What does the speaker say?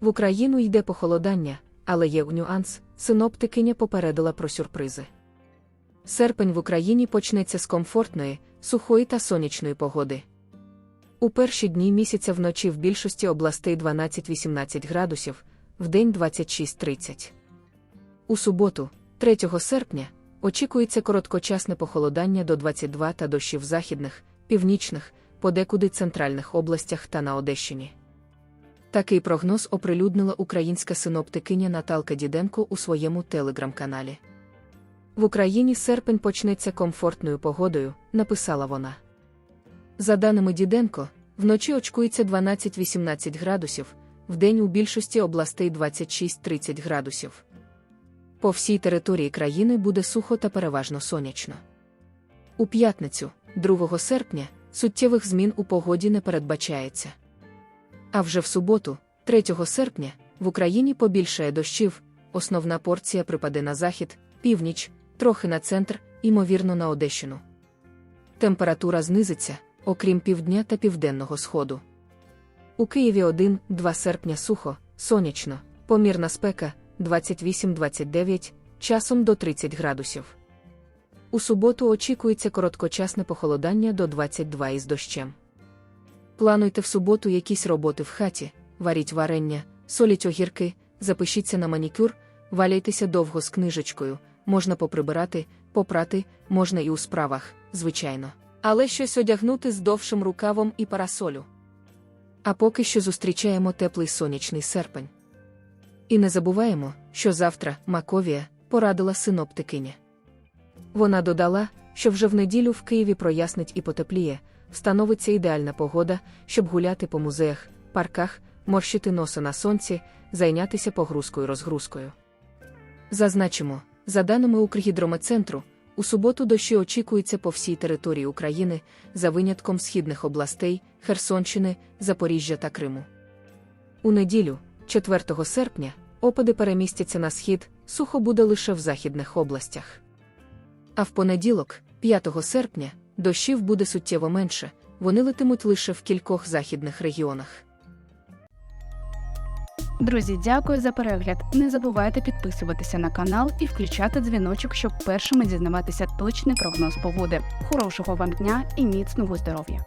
В Україну йде похолодання, але є нюанс, синоптикиня попередила про сюрпризи. Серпень в Україні почнеться з комфортної, сухої та сонячної погоди. У перші дні місяця вночі в більшості областей 12-18 градусів, вдень 26-30. У суботу, 3 серпня, очікується короткочасне похолодання до 22 та дощі в західних, північних, подекуди центральних областях та на Одещині. Такий прогноз оприлюднила українська синоптикиня Наталка Діденко у своєму телеграм-каналі. В Україні серпень почнеться комфортною погодою, написала вона. За даними Діденко, вночі очкується 12-18 градусів, вдень у більшості областей 26-30 градусів. По всій території країни буде сухо та переважно сонячно. У п'ятницю, 2 серпня, суттєвих змін у погоді не передбачається. А вже в суботу, 3 серпня, в Україні побільшає дощів, основна порція припаде на захід, північ, трохи на центр, ймовірно, на Одещину. Температура знизиться, окрім півдня та південного сходу. У Києві 1-2 серпня сухо, сонячно, помірна спека 28-29, часом до 30 градусів. У суботу очікується короткочасне похолодання до 22 із дощем. Плануйте в суботу якісь роботи в хаті, варіть варення, соліть огірки, запишіться на манікюр, валяйтеся довго з книжечкою, можна поприбирати, попрати, можна і у справах, звичайно. Але щось одягнути з довшим рукавом і парасолю. А поки що зустрічаємо теплий сонячний серпень. І не забуваємо, що завтра Маковія порадила синоптикиня. Вона додала, що вже в неділю в Києві прояснить і потепліє, встановиться ідеальна погода, щоб гуляти по музеях, парках, морщити носа на сонці, зайнятися погрузкою-розгрузкою. Зазначимо, за даними Укргідрометцентру, у суботу дощі очікуються по всій території України, за винятком східних областей, Херсонщини, Запоріжжя та Криму. У неділю, 4 серпня, опади перемістяться на схід, сухо буде лише в західних областях. А в понеділок, 5 серпня, дощів буде суттєво менше, вони летимуть лише в кількох західних регіонах. Друзі, дякую за перегляд. Не забувайте підписуватися на канал і включати дзвіночок, щоб першими дізнаватися точний прогноз погоди. Хорошого вам дня і міцного здоров'я!